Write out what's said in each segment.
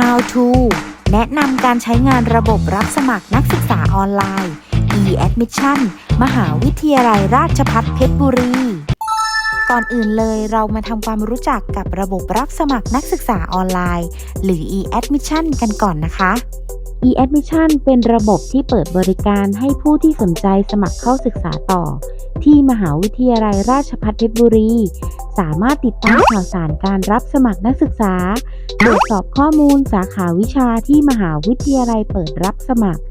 How to แนะนำการใช้งานระบบรับสมัครนักศึกษาออนไลน์ e-admission มหาวิทยาลัยราชภัฏเพชรบุรี ก่อนอื่นเลยเรามาทำความรู้จักกับระบบรับสมัครนักศึกษาออนไลน์ หรือ e-admission กันก่อนนะคะ e-admission เป็นระบบที่เปิดบริการให้ผู้ที่สนใจสมัครเข้าศึกษาต่อ ที่มหาวิทยาลัยราชภัฏเพชรบุรี สามารถติดตามข่าวสารการรับสมัครนักศึกษา ตรวจสอบข้อมูลสาขาวิชาที่มหาวิทยาลัยเปิดรับสมัคร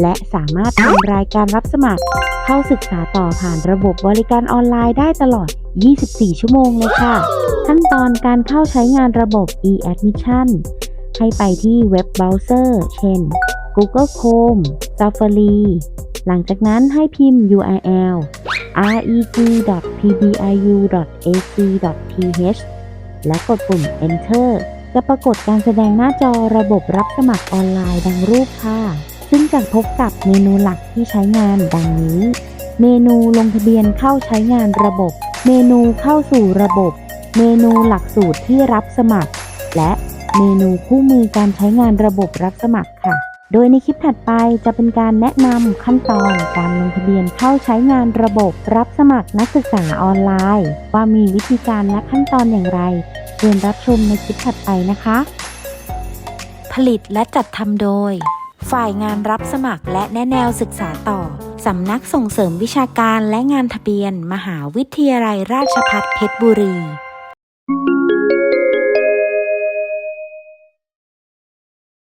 และสามารถทำรายการรับสมัคร เข้าศึกษาต่อผ่านระบบบริการออนไลน์ได้ตลอด 24 ชั่วโมงเลยค่ะ ขั้นตอนการเข้าใช้งานระบบ e-admission ให้ไปที่เว็บเบราว์เซอร์ เช่น Google Chrome Safari หลังจากนั้นให้พิมพ์ URL reg.pbiu.ac.th และกดปุ่ม Enter จะปรากฏการแสดงหน้าจอระบบรับสมัครออนไลน์ดังรูปค่ะ ซึ่งจะพบกับเมนูหลักที่ใช้งานดังนี้ เมนูลงทะเบียนเข้าใช้งานระบบ เมนูเข้าสู่ระบบ เมนูหลักสูตรที่รับสมัคร และเมนูคู่มือการใช้งานระบบรับสมัครค่ะ โดยในคลิปถัดไปจะเป็นการแนะนำขั้นตอนการลงทะเบียนเข้าใช้งานระบบรับสมัครนักศึกษาออนไลน์ ว่ามีวิธีการและขั้นตอนอย่างไรเชิญรับชมในคลิปถัดไปนะคะ ผลิตและจัดทำโดย ฝ่ายงานรับสมัครและแนะแนวศึกษาต่อสำนักส่งเสริมวิชาการและงานทะเบียน มหาวิทยาลัยราชภัฏเพชรบุรี